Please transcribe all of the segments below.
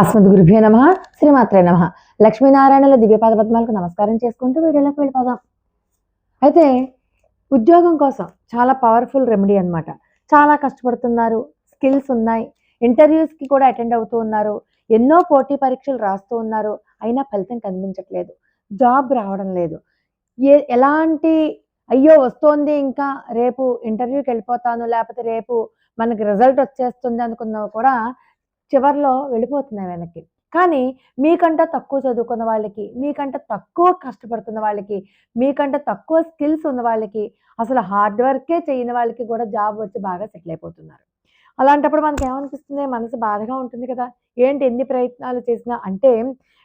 అస్మద్ గురుభ్యో నమ శ్రీమాత్రే నమ. లక్ష్మీనారాయణల దివ్యపాద పద్మాలకు నమస్కారం చేసుకుంటూ వీడియోలోకి వెళ్ళిపోదాం. అయితే ఉద్యోగం కోసం చాలా పవర్ఫుల్ రెమెడీ అన్నమాట. చాలా కష్టపడుతున్నారు స్కిల్స్ ఉన్నాయి. ఇంటర్వ్యూస్కి కూడా అటెండ్ అవుతూ ఉన్నారు. ఎన్నో పోటీ పరీక్షలు రాస్తూ ఉన్నారు. అయినా ఫలితం కనిపించట్లేదు. జాబ్ రావడం లేదు. ఏ ఎలాంటి అయ్యో వస్తోంది ఇంకా రేపు ఇంటర్వ్యూకి వెళ్ళిపోతాను లేకపోతే రేపు మనకి రిజల్ట్ వచ్చేస్తుంది అనుకున్నా కూడా చివర్లో వెళ్ళిపోతున్నాయి వెనక్కి. కానీ మీకంటే తక్కువ చదువుకున్న వాళ్ళకి మీకంటే తక్కువ కష్టపడుతున్న వాళ్ళకి మీకంటే తక్కువ స్కిల్స్ ఉన్న వాళ్ళకి అసలు హార్డ్ వర్కే చేయని వాళ్ళకి కూడా జాబ్ వచ్చి బాగా సెటిల్ అయిపోతున్నారు. అలాంటప్పుడు మనకి ఏమనిపిస్తుంది మనసు బాధగా ఉంటుంది కదా? ఏంటి ఎన్ని ప్రయత్నాలు చేసినా? అంటే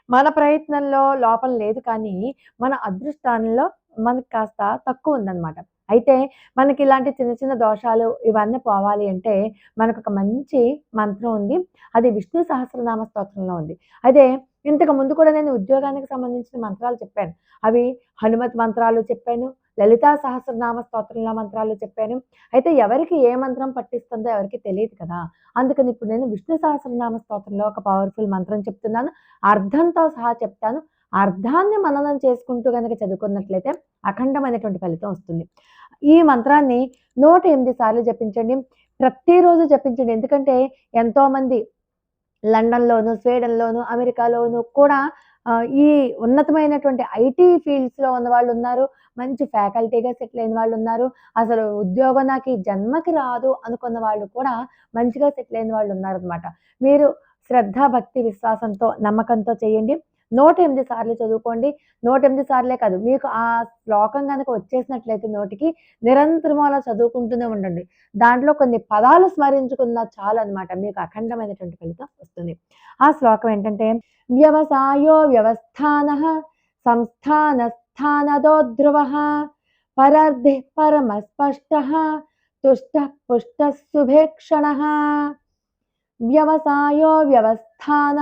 మన ప్రయత్నంలో లోపం లేదు కానీ మన అదృష్టానంలో మనకు కాస్త తక్కువ ఉందన్నమాట. అయితే మనకి ఇలాంటి చిన్న చిన్న దోషాలు ఇవన్నీ పోవాలి అంటే మనకు ఒక మంచి మంత్రం ఉంది. అది విష్ణు సహస్రనామ స్తోత్రంలో ఉంది. అదే ఇంతకు ముందు కూడా నేను ఉద్యోగానికి సంబంధించిన మంత్రాలు చెప్పాను. అవి హనుమత్ మంత్రాలు చెప్పాను లలితా సహస్రనామ స్తోత్రంలో మంత్రాలు చెప్పాను. అయితే ఎవరికి ఏ మంత్రం పట్టిస్తుందో ఎవరికి తెలియదు కదా. అందుకని ఇప్పుడు నేను విష్ణు సహస్రనామ స్తోత్రంలో ఒక పవర్ఫుల్ మంత్రం చెప్తున్నాను. అర్థంతో సహా చెప్తాను. అర్థాన్ని మననం చేసుకుంటూ కనుక చదువుకున్నట్లయితే అఖండమైనటువంటి ఫలితం వస్తుంది. ఈ మంత్రాన్ని నూట ఎనిమిది సార్లు జపించండి. ప్రతిరోజు జపించండి. ఎందుకంటే ఎంతోమంది లండన్లోను స్వీడన్లోను అమెరికాలోను కూడా ఈ ఉన్నతమైనటువంటి ఐటీ ఫీల్డ్స్లో ఉన్న వాళ్ళు ఉన్నారు. మంచి ఫ్యాకల్టీగా సెటిల్ అయిన వాళ్ళు ఉన్నారు. అసలు ఉద్యోగం నాకు ఈ జన్మకి రాదు అనుకున్న వాళ్ళు కూడా మంచిగా సెటిల్ అయిన వాళ్ళు ఉన్నారు అనమాట మీరు శ్రద్ధ భక్తి విశ్వాసంతో నమ్మకంతో చేయండి. నూట ఎనిమిది సార్లు చదువుకోండి. నూట ఎనిమిది సార్లే కాదు మీకు ఆ శ్లోకం కనుక వచ్చేసినట్లయితే నోటికి నిరంతరం అలా చదువుకుంటూనే ఉండండి. దాంట్లో కొన్ని పదాలు స్మరించుకున్నా చాలు అనమాట మీకు అఖండమైనటువంటి ఫలితం వస్తుంది. ఆ శ్లోకం ఏంటంటే వ్యవసాయో వ్యవస్థాన సంస్థానస్థానదో ధ్రువ పరర్ధి పరమస్పష్ట తుష్ట పుష్ట శుభేక్షణ వ్యవసాయో వ్యవస్థాన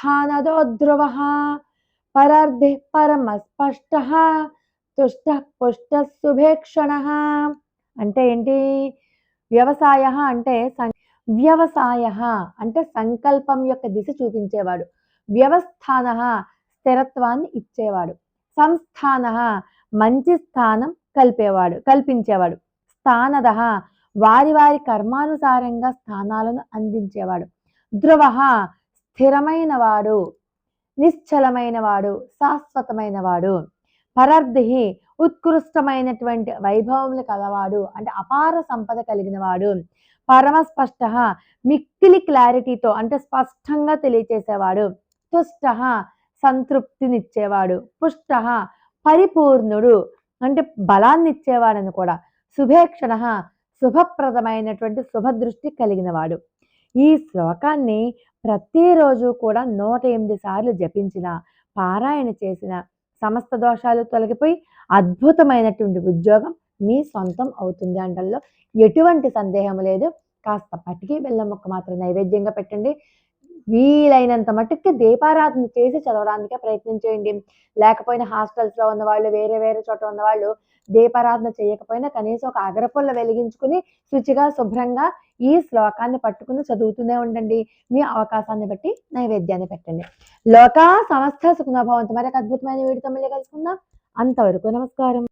సంస్థానస్థానదో ధ్రువ పరమ పరమస్పష్ట తుష్ట పుష్ట శుభేక్షణ అంటే ఏంటి? వ్యవసాయ అంటే వ్యవసాయ అంటే సంకల్పం యొక్క దిశ చూపించేవాడు. వ్యవస్థాన స్థిరత్వాన్ని ఇచ్చేవాడు. సంస్థాన మంచి స్థానం కల్పేవాడు కల్పించేవాడు. స్థానద వారి వారి కర్మానుసారంగా స్థానాలను అందించేవాడు. ధ్రువ స్థిరమైనవాడు నిశ్చలమైనవాడు శాశ్వతమైనవాడు వాడు పరర్ధి ఉత్కృష్టమైనటువంటి వైభవములు కలవాడు అంటే అపార సంపద కలిగినవాడు. పరమస్పష్ట మిక్కిలి క్లారిటీతో అంటే స్పష్టంగా తెలియచేసేవాడు. తుష్ట సంతృప్తినిచ్చేవాడు. పుష్ట పరిపూర్ణుడు అంటే బలాన్నిచ్చేవాడని కూడా. శుభేక్షణ శుభప్రదమైనటువంటి శుభదృష్టి కలిగినవాడు. ఈ శ్లోకాన్ని ప్రతిరోజు కూడా నూట ఎనిమిది సార్లు జపించిన పారాయణ చేసిన సమస్త దోషాలు తొలగిపోయి అద్భుతమైనటువంటి ఉద్యోగం మీ సొంతం అవుతుంది అంటల్లో ఎటువంటి సందేహం లేదు. కాస్త పటికి బెల్లం ముక్క మాత్రం నైవేద్యంగా పెట్టండి. వీలైనంత మట్టుకి దీపారాధన చేసి చదవడానికే ప్రయత్నం చేయండి. లేకపోయినా హాస్టల్స్లో ఉన్న వాళ్ళు వేరే వేరే చోట ఉన్న వాళ్ళు దీపారాధన చేయకపోయినా కనీసం ఒక అగరపుల్ల వెలిగించుకుని శుచిగా శుభ్రంగా ఈ శ్లోకాన్ని పట్టుకుని చదువుతూనే ఉండండి. మీ అవకాశాన్ని బట్టి నైవేద్యాన్ని పెట్టండి. లోకా సమస్త సుఖనభావంతో మరి అద్భుతమైన వీడితో మళ్ళీ కలుసుకుందాం. అంతవరకు నమస్కారం.